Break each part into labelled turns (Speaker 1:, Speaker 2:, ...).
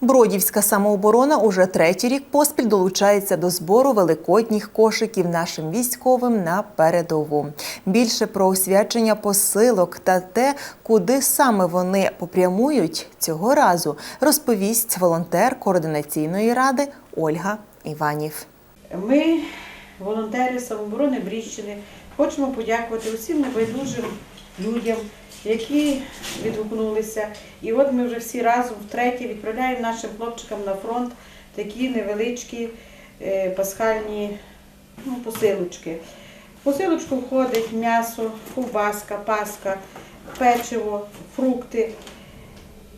Speaker 1: Бродівська самооборона уже третій рік поспіль долучається до збору великодніх кошиків нашим військовим на передову. Більше про освячення посилок та те, куди саме вони попрямують цього разу, розповість волонтер координаційної ради Ольга Іванів.
Speaker 2: Ми, волонтери самооборони Бріщини, хочемо подякувати усім небайдужим людям, які відгукнулися. І от ми вже всі разом втретє відправляємо нашим хлопчикам на фронт такі невеличкі е, пасхальні ну, посилочки. В посилочку входить м'ясо, ковбаска, паска, печиво, фрукти.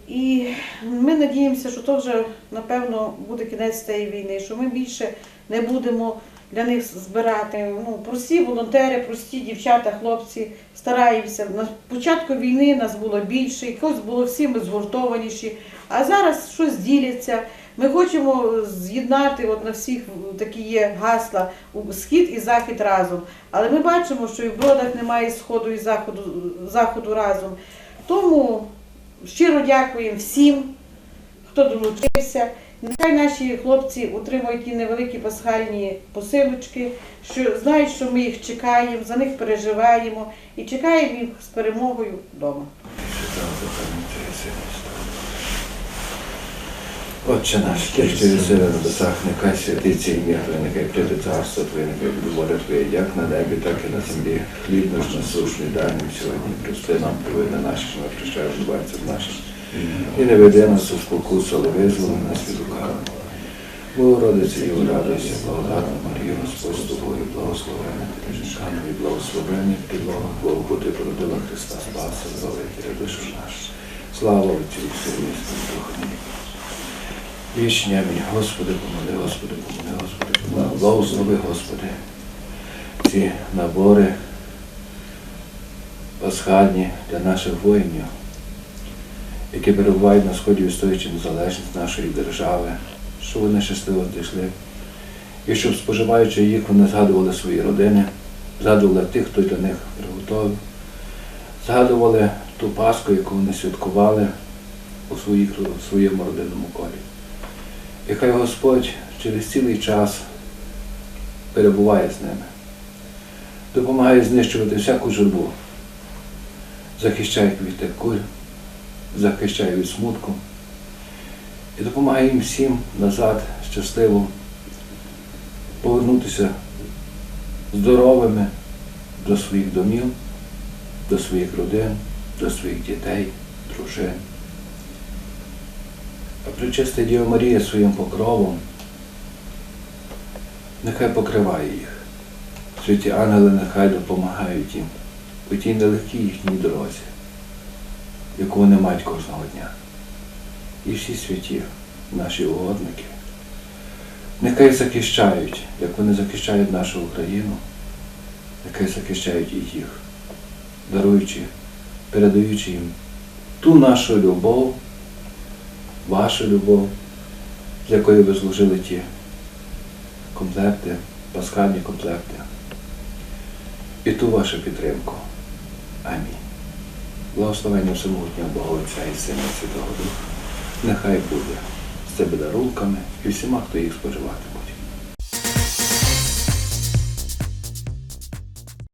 Speaker 2: І ми надіємося, що то вже напевно буде кінець цієї війни, що ми більше не будемо для них збирати. Ну, прості волонтери, прості дівчата, хлопці стараємося. На початку війни нас було більше, якось було всі ми згуртованіші, а зараз щось діляться. Ми хочемо з'єднати от на всіх такі є гасла схід і захід разом. Але ми бачимо, що і в бродах немає сходу і заходу, заходу разом. Тому щиро дякуємо всім, хто долучився. Нехай наші хлопці отримують ті невеликі пасхальні посилочки, що знають, що ми їх чекаємо, за них переживаємо і чекаємо їх з перемогою вдома.
Speaker 3: Отче наш, ти що на небесах, нехай святиться ім'я Твоє, нехай прийде царство Твоє, нехай буде воля Твоя, як на небі, так і на землі. Хліб наш насущний дай нам сьогодні, прости нам провини наші, що ми прощаємо винуватцям нашим. І не веди нас у спокусу, але визволи нас від лукавого. Богородице і радуйся, благодатна Марія, Господь з тобою, благословена жінками і благословення підлога, Богу, бо ти породила Христа Спаса, великий душу наш. Слава Отцю і Сину і Духу. Вічня мій, Господи, помоли, Господи, помоли, Господи, помоли. Благослови, Господи, ці набори пасхальні для наших воїнів, які перебувають на сході, відстоюючи незалежність нашої держави, щоб вони щасливо дійшли. І щоб, споживаючи їх, вони згадували свої родини, згадували тих, хто для них приготовив, згадували ту Пасху, яку вони святкували у своїх, у своєму родинному колі. І хай Господь через цілий час перебуває з ними, допомагає знищувати всяку журбу, захищає тих куль, захищає від смутку і допомагає їм всім назад щасливо повернутися здоровими до своїх домів, до своїх родин, до своїх дітей, дружин. А причиста Діва Марія своїм покровом нехай покриває їх. Святі ангели нехай допомагають їм у тій нелегкій їхній дорозі, яку вони мають кожного дня. І всі святі, наші угодники, нехай захищають, як вони захищають нашу Україну, нехай захищають і їх, даруючи, передаючи їм ту нашу любов вашу любов, з якою ви служили ті комплекти, пасхальні комплекти, і ту вашу підтримку. Амінь. Благословення всемогутнього Бога Отця і Сина Святого Духа. Нехай буде з тебе дарунками і всіма, хто їх споживатиме.